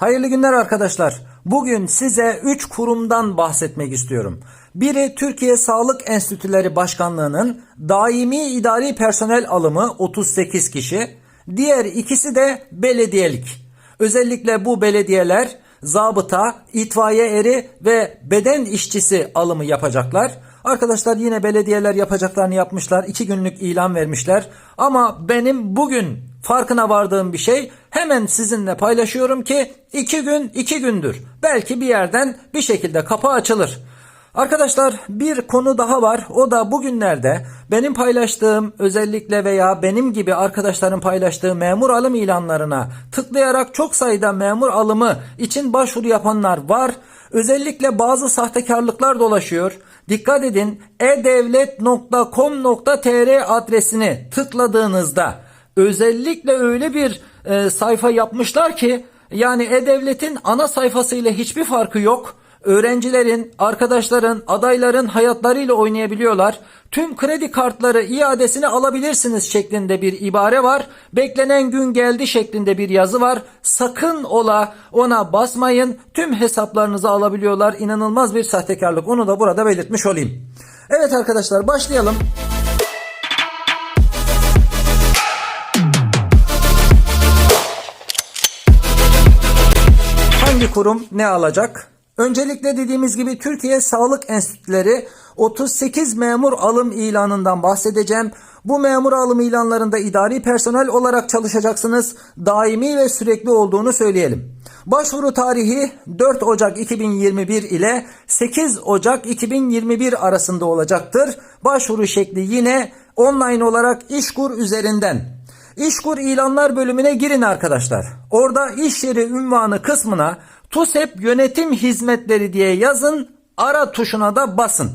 Hayırlı günler arkadaşlar. Bugün size 3 kurumdan bahsetmek istiyorum. Biri Türkiye Sağlık Enstitüleri Başkanlığı'nın daimi idari personel alımı 38 kişi. Diğer ikisi de belediyelik. Özellikle bu belediyeler zabıta, itfaiye eri ve beden işçisi alımı yapacaklar. Arkadaşlar yine belediyeler yapacaklarını yapmışlar. iki günlük ilan vermişler. Ama benim bugün farkına vardığım bir şey hemen sizinle paylaşıyorum ki iki gün iki gündür. Belki bir yerden bir şekilde kapı açılır. Arkadaşlar bir konu daha var. O da bugünlerde benim paylaştığım özellikle veya benim gibi arkadaşların paylaştığı memur alım ilanlarına tıklayarak çok sayıda memur alımı için başvuru yapanlar var. Özellikle bazı sahtekarlıklar dolaşıyor. Dikkat edin e-devlet.com.tr adresini tıkladığınızda özellikle öyle bir e, sayfa yapmışlar ki yani e-devletin ana sayfasıyla hiçbir farkı yok. Öğrencilerin, arkadaşların, adayların hayatlarıyla oynayabiliyorlar. Tüm kredi kartları iadesini alabilirsiniz şeklinde bir ibare var. Beklenen gün geldi şeklinde bir yazı var. Sakın ola ona basmayın. Tüm hesaplarınızı alabiliyorlar. İnanılmaz bir sahtekarlık. Onu da burada belirtmiş olayım. Evet arkadaşlar başlayalım. Kurum ne alacak? Öncelikle dediğimiz gibi Türkiye Sağlık Enstitüleri 38 memur alım ilanından bahsedeceğim. Bu memur alım ilanlarında idari personel olarak çalışacaksınız. Daimi ve sürekli olduğunu söyleyelim. Başvuru tarihi 4 Ocak 2021 ile 8 Ocak 2021 arasında olacaktır. Başvuru şekli yine online olarak İşkur üzerinden. İşkur ilanlar bölümüne girin arkadaşlar. Orada iş yeri ünvanı kısmına TUSEP yönetim hizmetleri diye yazın. Ara tuşuna da basın.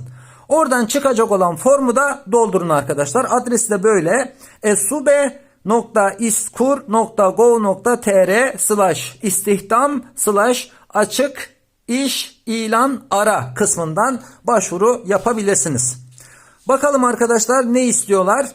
Oradan çıkacak olan formu da doldurun arkadaşlar. Adresi de böyle. esube.iskur.gov.tr slash istihdam slash açık iş ilan ara kısmından başvuru yapabilirsiniz. Bakalım arkadaşlar ne istiyorlar?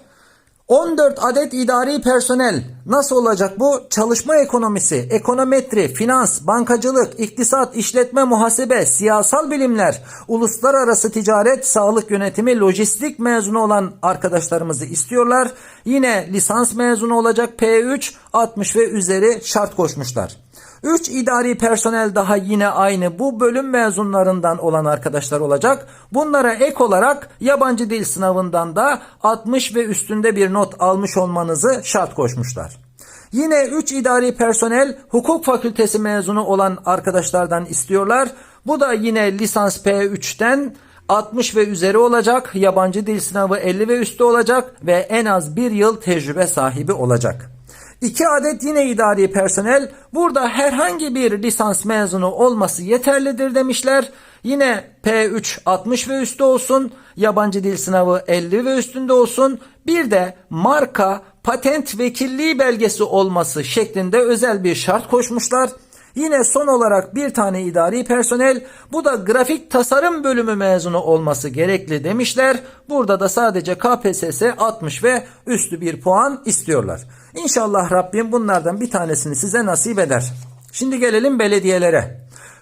14 adet idari personel nasıl olacak bu? Çalışma ekonomisi, ekonometri, finans, bankacılık, iktisat, işletme, muhasebe, siyasal bilimler, uluslararası ticaret, sağlık yönetimi, lojistik mezunu olan arkadaşlarımızı istiyorlar. Yine lisans mezunu olacak P3, 60 ve üzeri şart koşmuşlar. 3 idari personel daha yine aynı bu bölüm mezunlarından olan arkadaşlar olacak. Bunlara ek olarak yabancı dil sınavından da 60 ve üstünde bir not almış olmanızı şart koşmuşlar. Yine 3 idari personel hukuk fakültesi mezunu olan arkadaşlardan istiyorlar. Bu da yine lisans P3'ten 60 ve üzeri olacak. Yabancı dil sınavı 50 ve üstü olacak ve en az bir yıl tecrübe sahibi olacak. 2 adet yine idari personel burada herhangi bir lisans mezunu olması yeterlidir demişler. Yine P3 60 ve üstü olsun, yabancı dil sınavı 50 ve üstünde olsun. Bir de marka patent vekilliği belgesi olması şeklinde özel bir şart koşmuşlar. Yine son olarak bir tane idari personel bu da grafik tasarım bölümü mezunu olması gerekli demişler. Burada da sadece KPSS 60 ve üstü bir puan istiyorlar. İnşallah Rabbim bunlardan bir tanesini size nasip eder. Şimdi gelelim belediyelere.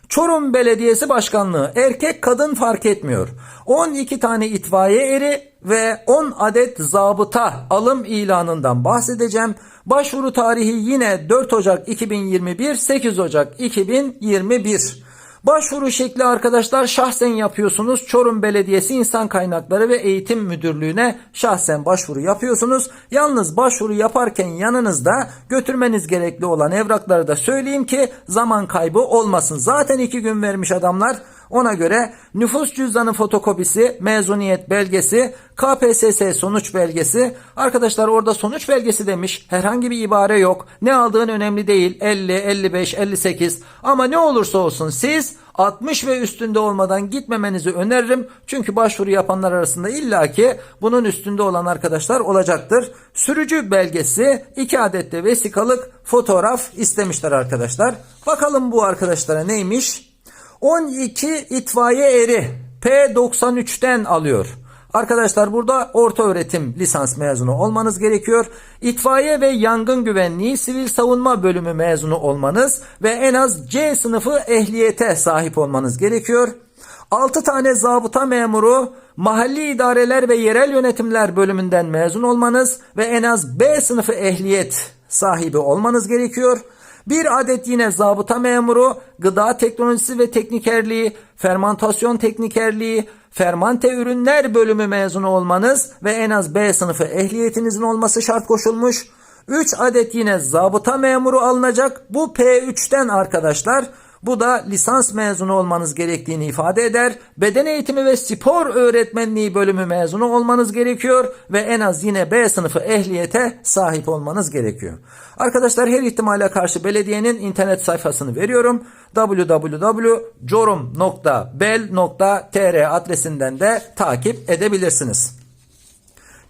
Çorum Belediyesi Başkanlığı erkek kadın fark etmiyor. 12 tane itfaiye eri ve 10 adet zabıta alım ilanından bahsedeceğim. Başvuru tarihi yine 4 Ocak 2021, 8 Ocak 2021. Başvuru şekli arkadaşlar şahsen yapıyorsunuz. Çorum Belediyesi İnsan Kaynakları ve Eğitim Müdürlüğü'ne şahsen başvuru yapıyorsunuz. Yalnız başvuru yaparken yanınızda götürmeniz gerekli olan evrakları da söyleyeyim ki zaman kaybı olmasın. Zaten iki gün vermiş adamlar. Ona göre nüfus cüzdanı fotokopisi, mezuniyet belgesi, KPSS sonuç belgesi. Arkadaşlar orada sonuç belgesi demiş. Herhangi bir ibare yok. Ne aldığın önemli değil. 50, 55, 58. Ama ne olursa olsun siz 60 ve üstünde olmadan gitmemenizi öneririm. Çünkü başvuru yapanlar arasında illaki bunun üstünde olan arkadaşlar olacaktır. Sürücü belgesi 2 adet de vesikalık fotoğraf istemişler arkadaşlar. Bakalım bu arkadaşlara neymiş? 12 itfaiye eri P93'ten alıyor. Arkadaşlar burada orta öğretim lisans mezunu olmanız gerekiyor. İtfaiye ve yangın güvenliği sivil savunma bölümü mezunu olmanız ve en az C sınıfı ehliyete sahip olmanız gerekiyor. 6 tane zabıta memuru, mahalli idareler ve yerel yönetimler bölümünden mezun olmanız ve en az B sınıfı ehliyet sahibi olmanız gerekiyor. Bir adet yine zabıta memuru, gıda teknolojisi ve teknikerliği, fermantasyon teknikerliği, fermante ürünler bölümü mezunu olmanız ve en az B sınıfı ehliyetinizin olması şart koşulmuş. 3 adet yine zabıta memuru alınacak. Bu P3'ten arkadaşlar. Bu da lisans mezunu olmanız gerektiğini ifade eder. Beden eğitimi ve spor öğretmenliği bölümü mezunu olmanız gerekiyor ve en az yine B sınıfı ehliyete sahip olmanız gerekiyor. Arkadaşlar her ihtimale karşı belediyenin internet sayfasını veriyorum. www.jorum.bel.tr adresinden de takip edebilirsiniz.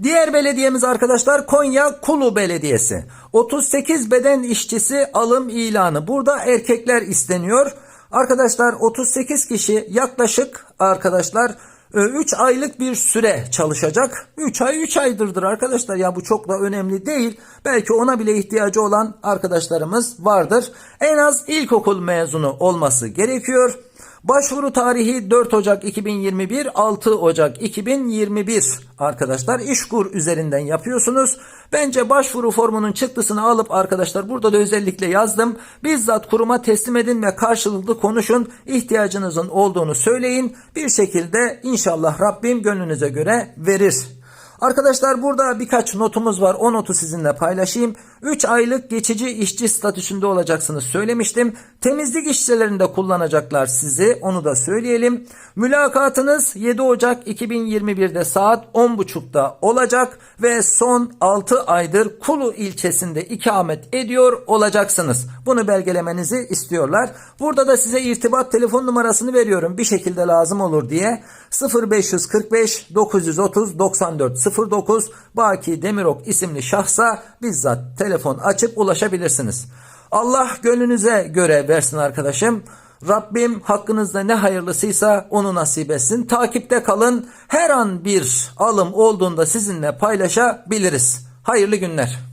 Diğer belediyemiz arkadaşlar Konya Kulu Belediyesi. 38 beden işçisi alım ilanı. Burada erkekler isteniyor. Arkadaşlar 38 kişi yaklaşık arkadaşlar 3 aylık bir süre çalışacak. 3 ay 3 aydırdır arkadaşlar ya bu çok da önemli değil. Belki ona bile ihtiyacı olan arkadaşlarımız vardır. En az ilkokul mezunu olması gerekiyor. Başvuru tarihi 4 Ocak 2021, 6 Ocak 2021 arkadaşlar. İşkur üzerinden yapıyorsunuz. Bence başvuru formunun çıktısını alıp arkadaşlar burada da özellikle yazdım. Bizzat kuruma teslim edin ve karşılıklı konuşun. İhtiyacınızın olduğunu söyleyin. Bir şekilde inşallah Rabbim gönlünüze göre verir. Arkadaşlar burada birkaç notumuz var. O notu sizinle paylaşayım. 3 aylık geçici işçi statüsünde olacaksınız söylemiştim. Temizlik işçilerinde kullanacaklar sizi. Onu da söyleyelim. Mülakatınız 7 Ocak 2021'de saat 10.30'da olacak ve son 6 aydır Kulu ilçesinde ikamet ediyor olacaksınız. Bunu belgelemenizi istiyorlar. Burada da size irtibat telefon numarasını veriyorum. Bir şekilde lazım olur diye. 0545 930 94 09 Baki Demirok isimli şahsa bizzat telefon açıp ulaşabilirsiniz. Allah gönlünüze göre versin arkadaşım. Rabbim hakkınızda ne hayırlısıysa onu nasip etsin. Takipte kalın. Her an bir alım olduğunda sizinle paylaşabiliriz. Hayırlı günler.